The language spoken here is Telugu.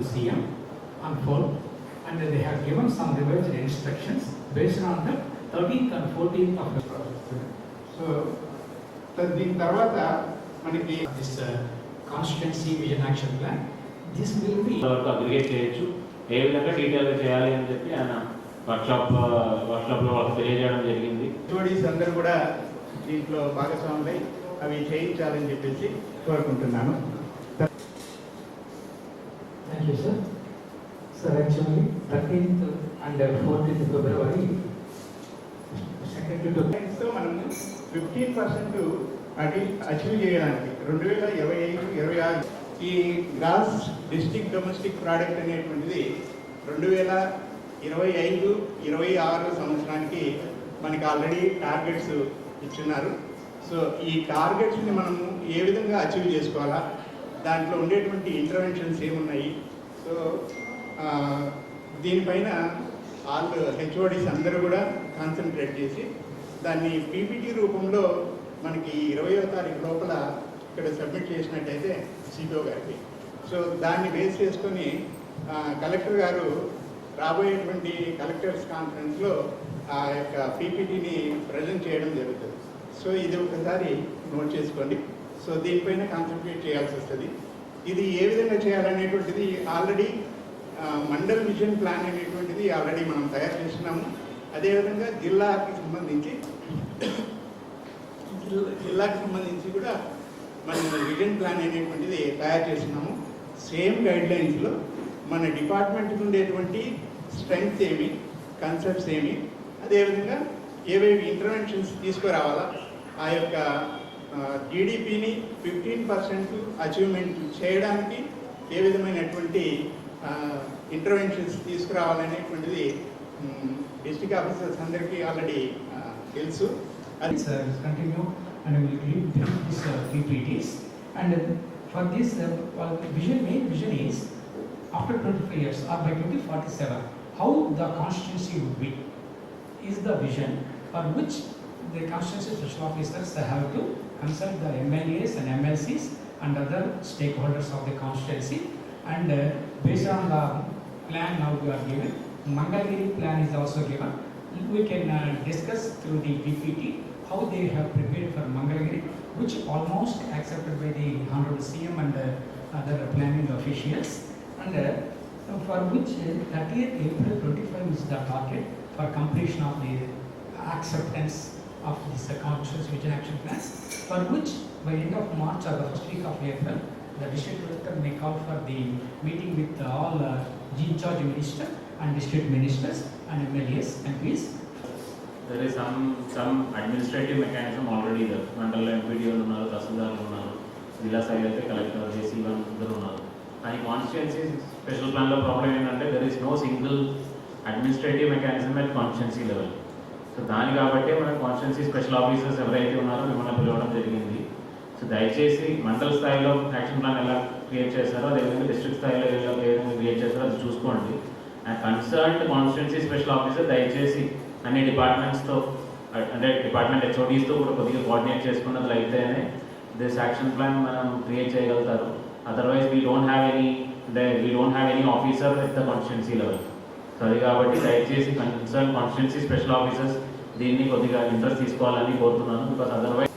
Honorable CM on 4th and they have given some revised instructions based on the 13th and 14th of the so త- దీని తర్వాత మనకి this uh, constituency vision action plan. This will be వరకు అగ్రిగేట్ చేయొచ్చు ఏ విధంగా డీటెయిల్గా చేయాలి అని చెప్పి ఆయన వర్క్షాప్ వర్క్షాప్లో వాళ్ళకి తెలియజేయడం జరిగింది హెచ్ఓడీస్ అందరూ కూడా దీంట్లో భాగస్వాములై అవి చేయించాలని చెప్పేసి కోరుకుంటున్నాను thank you sir sir actually thirteenth and fourteenth February second to so మనం ఫిఫ్టీన్ పర్సెంట్ అది అచీవ్ చేయడానికి రెండు వేల ఇరవై ఐదు ఇరవై ఆరు ఈ గ్రాస్ డిస్టిక్ డొమెస్టిక్ ప్రోడక్ట్ అనేటువంటిది రెండు వేల ఇరవై ఐదు ఇరవై ఆరు సంవత్సరానికి మనకి ఆల్రెడీ టార్గెట్స్ ఇచ్చున్నారు. సో ఈ టార్గెట్స్ని మనము ఏ విధంగా అచీవ్ చేసుకోవాలా? దాంట్లో ఉండేటువంటి ఇంటర్వెన్షన్స్ ఏమున్నాయి? సో దీనిపైన వాళ్ళు హెచ్ఓడిస్ అందరూ కూడా కాన్సన్ట్రేట్ చేసి దాన్ని పీపీటీ రూపంలో మనకి ఇరవయో తారీఖు లోపల ఇక్కడ సబ్మిట్ చేసినట్టయితే సిపిఓ గారికి. సో దాన్ని బేస్ చేసుకొని కలెక్టర్ గారు రాబోయేటువంటి కలెక్టర్స్ కాన్ఫరెన్స్లో ఆ యొక్క పీపీటీని ప్రజెంట్ చేయడం జరుగుతుంది. సో ఇది ఒకసారి నోట్ చేసుకోండి. సో దీనిపైన కాన్సన్ట్రేట్ చేయాల్సి వస్తుంది. ఇది ఏ విధంగా చేయాలనేటువంటిది ఆల్రెడీ మండల్ విజన్ ప్లాన్ అనేటువంటిది ఆల్రెడీ మనం తయారు చేస్తున్నాము. అదేవిధంగా జిల్లాకి సంబంధించి జిల్లా- జిల్లాకి సంబంధించి కూడా మనం విజన్ ప్లాన్ అనేటువంటిది తయారు చేస్తున్నాము. సేమ్ గైడ్ లైన్స్లో మన డిపార్ట్మెంట్కి ఉండేటువంటి స్ట్రెంగ్త్ ఏమి కన్సెప్ట్స్ ఏమి అదేవిధంగా ఏవేవి ఇంటర్వెన్షన్స్ తీసుకురావాలా ఆ యొక్క జీడిపిని ఫిఫ్టీన్ పర్సెంట్ అచీవ్మెంట్ చేయడానికి ఏ విధమైనటువంటి ఇంటర్వెన్షన్స్ తీసుకురావాలనేటువంటిది డిస్ట్రిక్ట్ ఆఫీసర్స్ అందరికీ ఆల్రెడీ తెలుసు. అది sir continue and this and for vision main vision is after twenty five years or by twenty forty seven how the constituency would be is the vision for which the constituency officers have to consult the MLAs and MLCs and other stakeholders of the constituency. And uh, based on the plan now we are given, Mangalgiri plan is also given. We can uh, discuss through the PPT how they have prepared for Mangalagiri, which almost accepted by the Honorable CM and uh, other planning officials, and uh, for which uh, 30th April 25 is the target for completion of the acceptance of this uh, Constituency Vision Action Plan, for which by end of March or the first week of April, the district director may call for the meeting with all uh, in charge minister and district ministers and MLAs, MPs, There is some some administrative mechanism already there. మండలంలో ఎంపీడీఓలు ఉన్నారు తహసీల్దార్లు ఉన్నారు జిల్లా స్థాయి అయితే కలెక్టర్ జేసీ వన్ ఇద్దరు ఉన్నారు కానీ కాన్స్టిట్యున్సీ స్పెషల్ ప్లాన్లో ప్రాబ్లం ఏంటంటే there is no single administrative mechanism at constituency level so దాని కాబట్టి మన కాన్స్టిట్యున్సీ స్పెషల్ ఆఫీసర్స్ ఎవరైతే ఉన్నారో మిమ్మల్ని పిలవడం జరిగింది. సో దయచేసి మండల స్థాయిలో యాక్షన్ ప్లాన్ ఎలా క్రియేట్ చేస్తారో అదేవిధంగా డిస్ట్రిక్ట్ స్థాయిలో ఎలా క్రియేట్ చేస్తారో అది చూసుకోండి. And concerned constituency special officer దయచేసి అన్ని డిపార్ట్మెంట్స్తో అంటే డిపార్ట్మెంట్ హెచ్ఓడీస్తో కూడా కొద్దిగా కోఆర్డినేట్ చేసుకున్నట్లు అయితేనే దిస్ యాక్షన్ ప్లాన్ మనం క్రియేట్ చేయగలుగుతారు. Otherwise we don't have any అంటే we don't have any officer with the constituency level so అది కాబట్టి దయచేసి కన్సర్న్ కాన్స్టిట్యున్సీ స్పెషల్ ఆఫీసర్స్ దీన్ని కొద్దిగా ఇంట్రెస్ట్ తీసుకోవాలని కోరుతున్నాను బికాస్ అదర్వైజ్